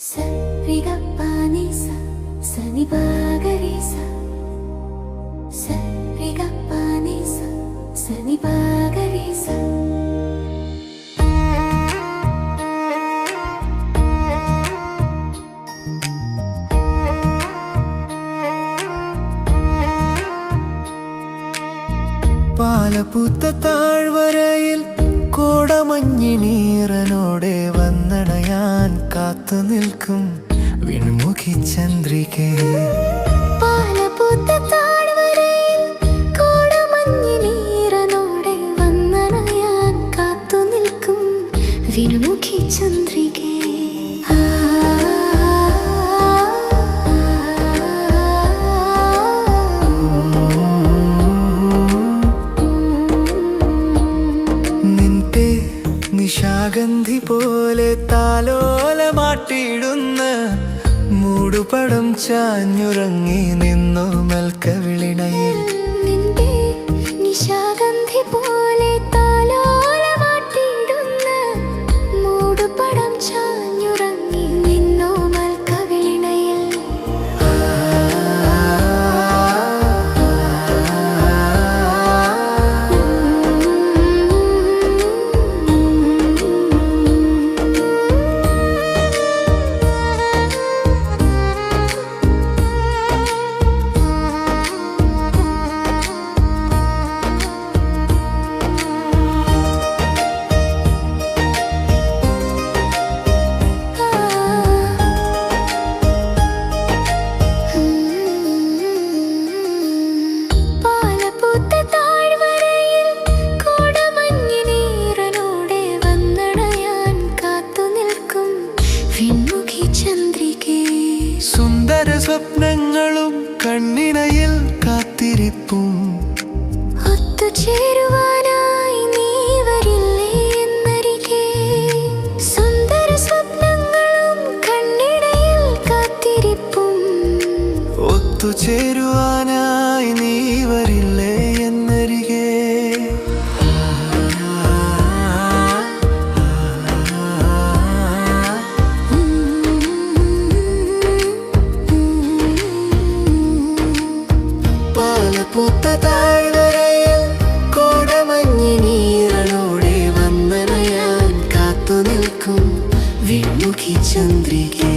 சரிகப்பானி சனி பாகரி சரிகப்பானி சனி பாகரி பாலபூத்த தாழ்வரையில் കോടമഞ്ഞിനീറനോടെ വന്നണയാൻ കാത്തു നിൽക്കും വിൺമുഖി ചന്ദ്രികേ. ചന്ദ്രി നിശാഗന്ധി പോലെ താലോലമാട്ടിയിടുന്ന മൂടുപടം ചാഞ്ഞുറങ്ങി നിന്നു മൽക്കവിളിണയിൽ. നിശാഗന്ധി പോലെ താലോലമാട്ടിയിടുന്ന സ്വപ്നങ്ങളും കണ്ണിണയിൽ കാത്തിരിപ്പും. ഒത്തുചേരുവാനായി നീ വരില്ലേ എന്നരികെ? സുന്ദര സ്വപ്നങ്ങളും കണ്ണിടയിൽ കാത്തിരിപ്പും. ഒത്തുചേരുവാനായി നീ പാലപ്പൂത്ത താഴ്വരയിൽ കോടമഞ്ഞിനീറനോടെ വന്നണയാൻ കാത്തു നിൽക്കും വിമുഖി ചന്ദ്രികെ.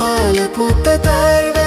പാലപ്പൂത്ത താഴ്വര